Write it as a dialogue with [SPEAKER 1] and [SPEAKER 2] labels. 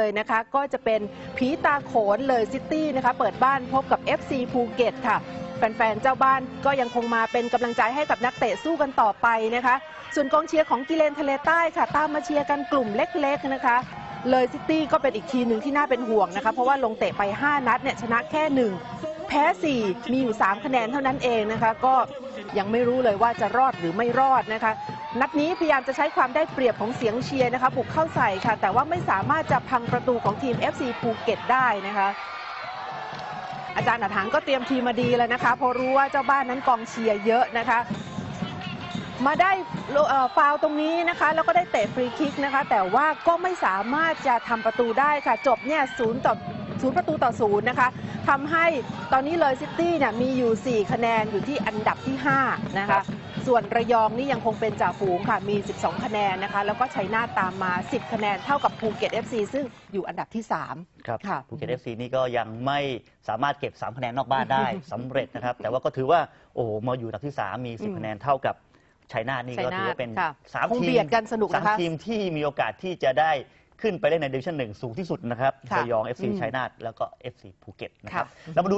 [SPEAKER 1] เลยนะคะก็จะเป็นผีตาโขนเลยซิตี้นะคะเปิดบ้านพบกับ FC ภูเก็ตค่ะ แฟนๆ เจ้าบ้านก็ยังคงมาเป็นกำลังใจให้กับนักเตะสู้กันต่อไปนะคะ ส่วนกองเชียร์ของกิเลนทะเลใต้ค่ะ ตามมาเชียร์กันกลุ่มเล็กๆนะคะ เลยซิตี้ก็เป็นอีกทีหนึ่งที่น่าเป็นห่วงนะคะ เพราะว่าลงเตะไป 5 นัดเนี่ยชนะแค่ 1 แพ้ 4 มีอยู่ 3 คะแนนเท่านั้นเองนะคะ ก็ยังไม่รู้เลยว่าจะรอดหรือไม่รอดนะคะ นัดนี้พยายามจะใช้ความได้เปรียบของเสียงเชียร์นะคะบุกเข้าใส่ค่ะ แต่ว่าไม่สามารถจะพังประตูของทีม FC ภูเก็ตได้นะคะอาจารย์อาถางก็เตรียมทีมมาดีแล้วนะคะเพราะรู้ว่าเจ้าบ้านนั้นกองเชียร์เยอะนะคะ มาได้ฟาวตรงนี้นะคะ แล้วก็ได้เตะฟรีคิกนะคะ แต่ว่าก็ไม่สามารถจะทำประตูได้ค่ะ จบเนี่ยศูนย์ต่อศูนย์ประตูต่อศูนย์นะคะทำให้ตอนนี้เลยซิตี้เนี่ยมีอยู่ 4 คะแนนอยู่ที่อันดับที่ 5 นะ
[SPEAKER 2] คะ
[SPEAKER 1] ส่วนระยองนี่ยังคงเป็นจ่าฝูงค่ะมี 12 คะแนนนะคะ แล้วก็ชัยนาทตามมา 10 คะแนนเท่ากับภูเก็ต FC ซึ่งอยู่อันดับที่ 3
[SPEAKER 2] ครับ
[SPEAKER 1] ค่ะ
[SPEAKER 2] ภูเก็ตเอฟซีนี่ก็ยังไม่สามารถเก็บ 3 คะแนนนอกบ้านได้สำเร็จนะครับ แต่ว่าก็ถือว่าโอ้โหมาอยู่อันดับที่ 3 มี
[SPEAKER 1] อืม
[SPEAKER 2] 10 คะแนนเท่ากับชัยนาทนี่ก็
[SPEAKER 1] ชัยนาท
[SPEAKER 2] ถือว่าเป็น
[SPEAKER 1] ค่ะ
[SPEAKER 2] สาม
[SPEAKER 1] คง
[SPEAKER 2] ทีม
[SPEAKER 1] เบียดกันสนุก
[SPEAKER 2] สาม
[SPEAKER 1] นะคะ
[SPEAKER 2] ทีมที่มีโอกาสที่จะได้ขึ้นไปเล่นในดิวิชั่นหนึ่งสูงที่สุดนะครับ
[SPEAKER 1] ค่ะ
[SPEAKER 2] ระยอง FC
[SPEAKER 1] อืม
[SPEAKER 2] ชัยนาทแล้วก็ FC ภูเก็ตนะครับ
[SPEAKER 1] ค่ะ
[SPEAKER 2] เรามาดู